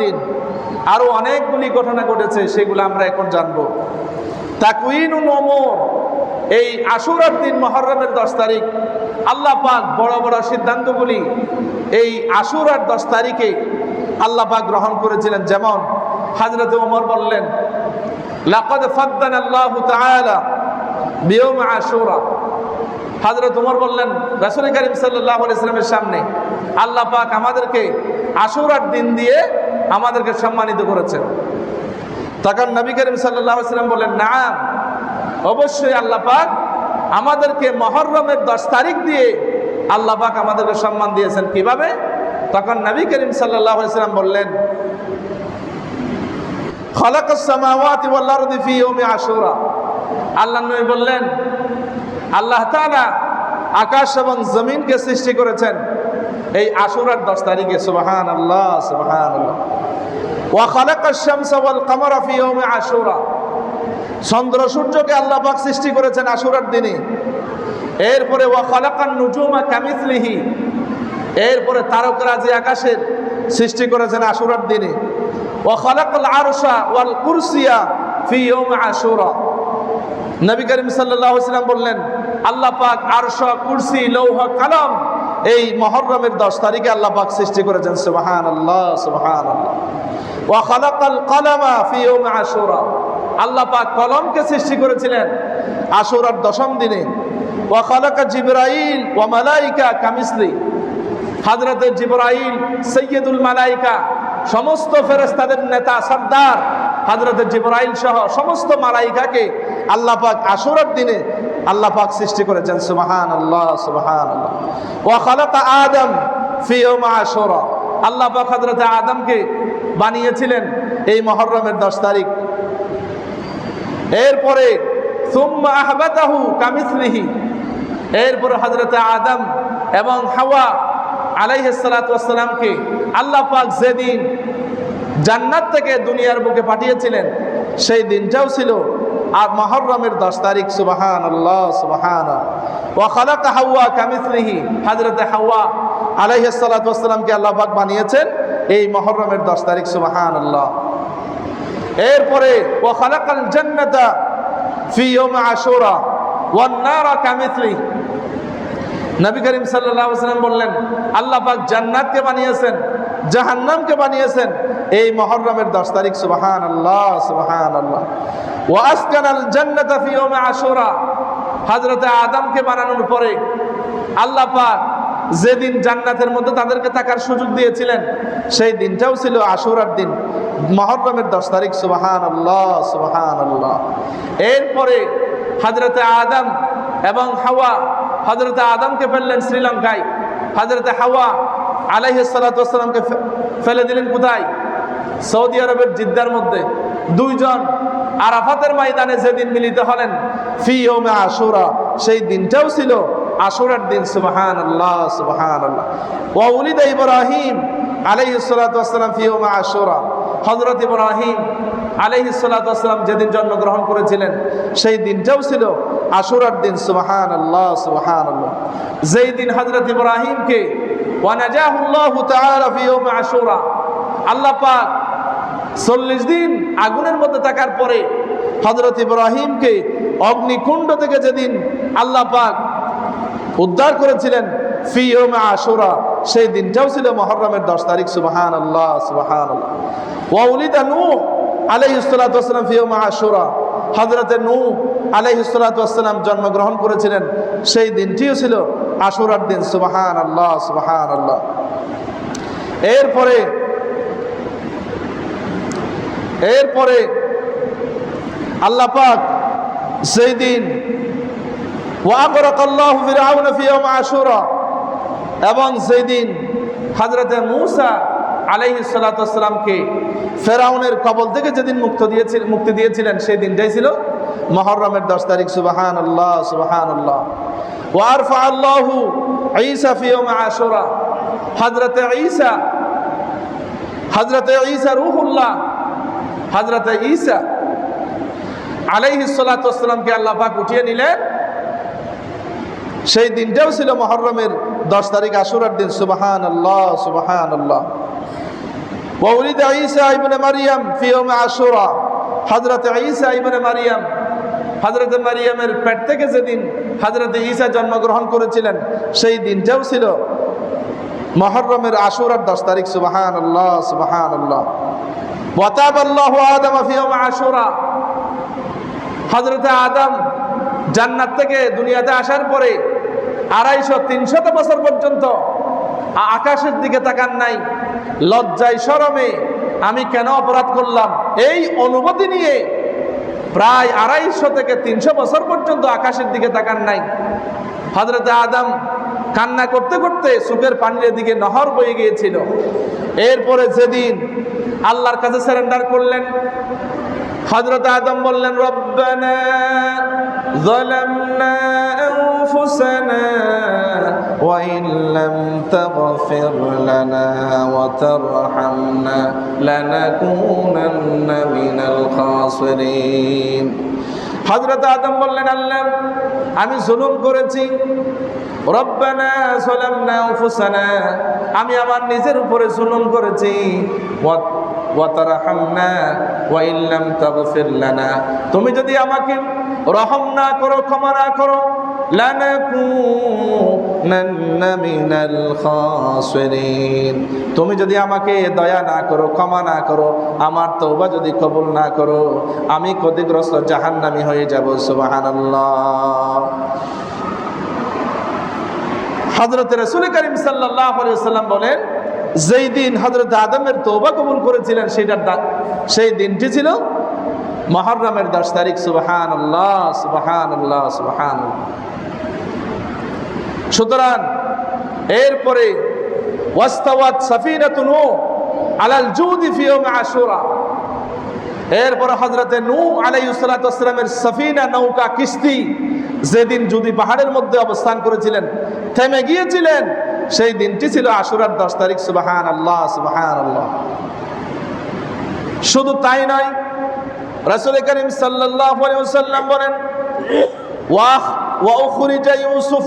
দিন আরও অনেকগুলি ঘটনা ঘটেছে, সেগুলো আমরা এখন জানব। তাকুইন নমর এই আশুরার দিন মহরমের দশ তারিখ। আল্লাহ পাক বড় বড় সিদ্ধান্তগুলি এই আশুরার দশ তারিখে আল্লাহ পাক গ্রহণ করেছিলেন। যেমন হাজরত ওমর বললেন আল্লাহ হাজরত উমর বললেন, রাসুল করিম ইসলামের সামনে আল্লাহ পাক আমাদেরকে আশুরার দিন দিয়ে আমাদেরকে সম্মানিত করেছেন। তখন নবী করিম সাল্লাহ ইসলাম বললেন না অবশ্যই আল্লাহ পাক আমাদেরকে মহরমের দশ তারিখ দিয়ে আল্লাহ পাক আমাদেরকে সম্মান দিয়েছেন। কীভাবে? তখন নবী করিম সাল্লাহ ইসলাম বললেন আল্লাহ নবী বললেন, আল্লাহ তাআলা আকাশ এবং জমিনকে সৃষ্টি করেছেন। এই আশুরার দশ তারিখে সুবহান আল্লাহ সুবহান চন্দ্র সূর্যকে আল্লাহ পাক সৃষ্টি করেছেন আশুরার দিনে। এরপরে ওয়া খালাকান নুজুমা কামিসলিহি। এরপরে আকাশের সৃষ্টি করেছেন আশুরার দিনে। ওয়াল আশুরা। নবী করিম সাল্লাল্লাহু বললেন আল্লাহ পাক আরশা, কুরসি, লৌহ, কালাম এই মহরমের দশ তারিখে আল্লাহ পাক সৃষ্টি করেছেন কালামা ফি ইয়াউমি আল্লাহ কলমকে সৃষ্টি করেছিলেন দশম দিনে। মালাইকা সৈয়দুল মালাইকা, সমস্ত ফেরেস্তাদের নেতা, সর্দার হযরত জিবরাইল সহ সমস্ত মালাইকাকে আল্লাহ পাক আশুরার দিনে আল্লাহ পাক সৃষ্টি করেছেন, সুবহানাল্লাহ সুবহানাল্লাহ। ওয়া খালাকা আদম ফি ইয়াউম আশুরা। আল্লাহ পাক হযরত আদমকে বানিয়েছিলেন এই মুহররমের 10 তারিখ। এরপরে, সুম্মা আহবাতাহু কামিসলিহি। এরপরে হযরত আদম এবং হাওয়া আলাইহিসসালামকে আল্লাহ পাক যেদিন জান্নাত থেকে দুনিয়ার বুকে পাঠিয়েছিলেন, সেই দিনটাও ছিল আর মহররমের দশ তারিখ সুবাহান আল্লাহ সুবাহান। ওয়া খালাকা হাওয়া কামিসলিহি হযরত হাওয়া আলাইহিসসালামকে আল্লাহ পাক বানিয়েছেন এই মহররমের দশ তারিখ সুবাহান আল্লাহ এরপরে ও খালাকাল জান্নাতা ফি ইয়াউম আশুরা, ওয়ান নারা কামিসলি নবী করিম সাল্লাল্লাহু আলাইহি বললেন, আল্লাহ পাক জান্নাতকে বানিয়েছেন। জাহান্নামকে বানিয়েছেন এই মুহররমের 10 তারিখ, সুবহানাল্লাহ সুবহানাল্লাহ। ওয়া আসকানাল জান্নাতা ফি ইয়াউম আশুরা। হযরতে আদমকে বানানোর পরে আল্লাহ পাক যেদিন জান্নাতের মধ্যে তাদেরকে থাকার সুযোগ দিয়েছিলেন, সেই দিনটাও ছিল আশুরার দিন মহররমের দশ তারিখ সুবাহান আল্লাহ সুবাহান আল্লাহ এরপরে হজরতে আদম এবং হাওয়া হজরতে আদমকে ফেললেন শ্রীলঙ্কায়। হজরতে হাওয়া আলাইসালামকে ফেলে দিলেন কোথায়? সৌদি আরবের জিদ্দার মধ্যে। দুইজন আরাফাতের ময়দানে যেদিন মিলিত হলেন, ফি ওমে আশুরা, সেই দিনটাও ছিল আশুরার দিন। সুবাহান আল্লাহ সুবাহান আল্লাহ ওয়া উলিদা ইব্রাহিম আলাইহিসসালাম ফি ওমে আশুরা। হজরত ইব্রাহিম আলাইহিসাল্লাম যেদিন জন্মগ্রহণ করেছিলেন, সেই দিনটাও ছিল আশুরার দিন। সুবাহান আল্লাহ সুবাহান আল্লাহ যেই দিন হজরত ইব্রাহিমকে চল্লিশ দিন আগুনের মধ্যে থাকার পরে অগ্নিকুণ্ড থেকে যেদিন আল্লাহ পাক উদ্ধার করেছিলেন ফি ইয়মে আশুরা, সেই দিনটাও ছিল মহরমের দশ তারিখ সুবাহান আল্লাহ সুবাহান ওয়াউলিদা নূহ আলাইহিসসালাম ফি ইয়মে আশুরা। হযরতে নূহ আলাইহিসসালাম জন্মগ্রহণ করেছিলেন, সেই দিনটিও ছিল আশুরার দিন সুবাহান আল্লাহ সুবাহান আল্লাহ এরপরে এরপরে আল্লাহ পাক সেই দিন এবং সেই দিন হযরতে মূসা আলাইহিস সালাতামকে ফেরাউনের কবল থেকে যেদিন মুক্ত দিয়েছিলেন মুক্তি দিয়েছিলেন, সেই দিনটাই ছিল মহরমের দশ তারিখ, সুবহানাল্লাহ সুবহানাল্লাহ। ওয়ারফা আল্লাহু ঈসা ফি ইয়াউম আশুরা হযরতে ঈসা হযরতে ঈসা রূহুল্লাহ হযরতে ঈসা আলাইহিস সালাতামকে আল্লাহ পাক উঠিয়ে নিলেন সেই দিনটাও ছিল মহররমের দশ তারিখ আশুরার দিন সুবাহান আল্লাহ সুবাহান আল্লাহ وولد عيسى ابن مريم في يوم عاشوراء হযরত ঈসা ইবনে মারিয়াম হযরত মারিয়ামের পেট থেকে যেদিন হযরত ঈসা জন্মগ্রহণ করেছিলেন, সেই দিনটাও ছিল মহররমের আশুরার দশ তারিখ সুবাহান আল্লাহ সুবাহান আল্লাহ আদম জান্নাত থেকে দুনিয়াতে আসার পরে আড়াইশো বছর পর্যন্ত আকাশের দিকে আমি কেন অপরাধ করলাম? এই অনুভূতি নিয়ে প্রায় আড়াইশো থেকে তিনশো বছর পর্যন্ত আকাশের দিকে তাকান নাই। হজরত আদম কান্না করতে করতে সুখের পানির দিকে নহর বয়ে গিয়েছিল। এরপরে সেদিন আল্লাহর কাছে সারেন্ডার করলেন হজরত আদম বললেন, রব্বানা জলামনা আনফুসানা وإن لم تغفر لنا وترحمنا لنكونن من الخاسرين হজরত আদম বললেন আল্লাহ আমি জুলুম করেছি রব্বানা সালামনা আনফুসানা আমি আমার নিজের উপরে জুলুম করেছি ওয়া- ওয়াতারহামনা ওয়া ইল্লাম তাগফির লানা তুমি যদি আমাকে রহম না করো ক্ষমা না করো লানাকুনান্না মিনাল খাসিরিন তুমি যদি আমাকে দয়া না করো, ক্ষমা না করো, আমার তওবা যদি কবুল না করো, আমি ক্ষতিগ্রস্ত জাহান্নামী হয়ে যাব, সুবহানাল্লাহ। হজরত সাল্লাম বলেন, যেই দিন তৌবা কবুল করেছিলেন, সেটার সেই দিনটি ছিল দশ তারিখ সুবাহান সুবাহান সুবাহান সুতরাং এরপরে, ওয়াস্তাওয়াত আলাল জুদি ফি ইয়াউম আশুরা। এরপরে হজরতে নূ আলাইসালামের সফিনা নৌকা, কিস্তি যেদিন যদি পাহাড়ের মধ্যে অবস্থান করেছিলেন, থেমে গিয়েছিলেন, সেই দিনটি ছিল আশুরার দশ তারিখ। সুবাহান আল্লাহ সুবাহান আল্লাহ শুধু তাই নয়, রাসূল করিম ওয়াসাল্লাম বলেন, ওয়াহ, ওয়া ইউসুফ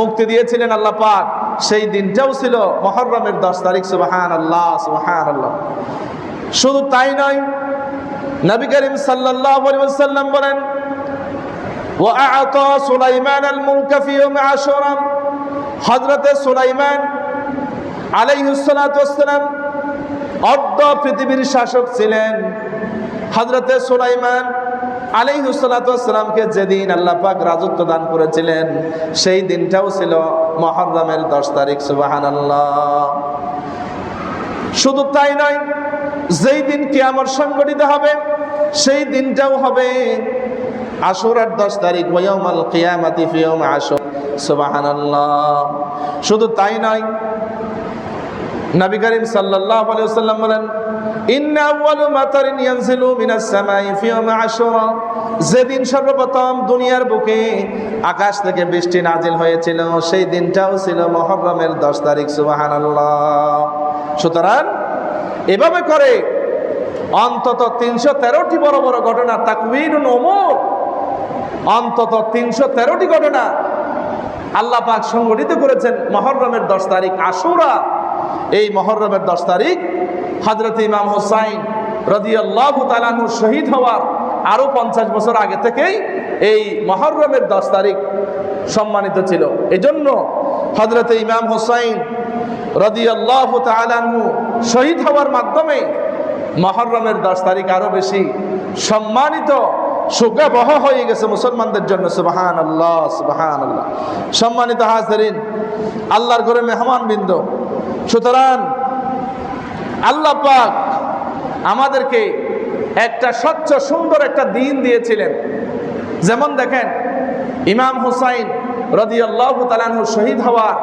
মুক্তি দিয়েছিলেন আল্লাহ পাক সেই দিনটাও ছিল মুহররমের 10 তারিখ সুবহানাল্লাহ সুবহানাল্লাহ শুধু তাই নয় নবী করিম সাল্লাল্লাহু আলাইহি ওয়াসাল্লাম বলেন وأعطى سليمان الملك في يوم عاشوراء حضرت سليمان আলাইহুসালাম অর্ধ পৃথিবীর শাসক ছিলেন হজরতে সুলাইমান আলাইহুসালামকে যেদিন আল্লাহ পাক রাজত্ব দান করেছিলেন, সেই দিনটাও ছিল মহররমের দশ তারিখ সুবাহান শুধু তাই নয়, যেই দিন কিয়ামত সংগঠিত হবে, সেই দিনটাও হবে আশুরার দশ তারিখ ওয়াউমাল কিয়ামাতি ফিয়াউম আশুর, সুবহানাল্লাহ। শুধু তাই নয় নবী করিম সাল্লাল্লাহু আলাইহি ওয়াসাল্লাম বলেন, ইন্না আউয়ালু মাতারিন ইয়ানজিলু মিনাস সামাই ফি ইয়াউমি আশুরা যেদিন সর্বপ্রথম দুনিয়ার বুকে আকাশ থেকে বৃষ্টি নাজিল হয়েছিল, সেই দিনটাও ছিল মুহররমের 10 তারিখ, সুবহানাল্লাহ। সুতরাং এভাবে করে অন্তত তিনশো তেরোটি বড় বড় ঘটনা তাকবিন ওমর অন্তত তিনশো তেরোটি ঘটনা আল্লাহ পাক সংগঠিত করেছেন মহররমের দশ তারিখ আশুরা। এই মহররমের দশ তারিখ হজরত ইমাম হোসাইন রদিয়াল্লাহ তালানু শহীদ হওয়ার আরও পঞ্চাশ বছর আগে থেকেই এই মহররমের দশ তারিখ সম্মানিত ছিল। এজন্য হজরত ইমাম হোসাইন রদিয়াল্লাহ তালানহু শহীদ হওয়ার মাধ্যমে মহররমের দশ তারিখ আরও বেশি সম্মানিত সুগাবহ হয়ে গেছে মুসলমানদের জন্য। সুবাহান আল্লাহ সুবাহান আল্লাহ সম্মানিত হাজরিন, আল্লাহর ঘরে মেহমান বিন্দু সুতরাং আল্লাহ পাক আমাদেরকে একটা স্বচ্ছ, সুন্দর একটা দিন দিয়েছিলেন। যেমন দেখেন, ইমাম হুসাইন রদিয়াল্লাহ তালানহ শহীদ হওয়ার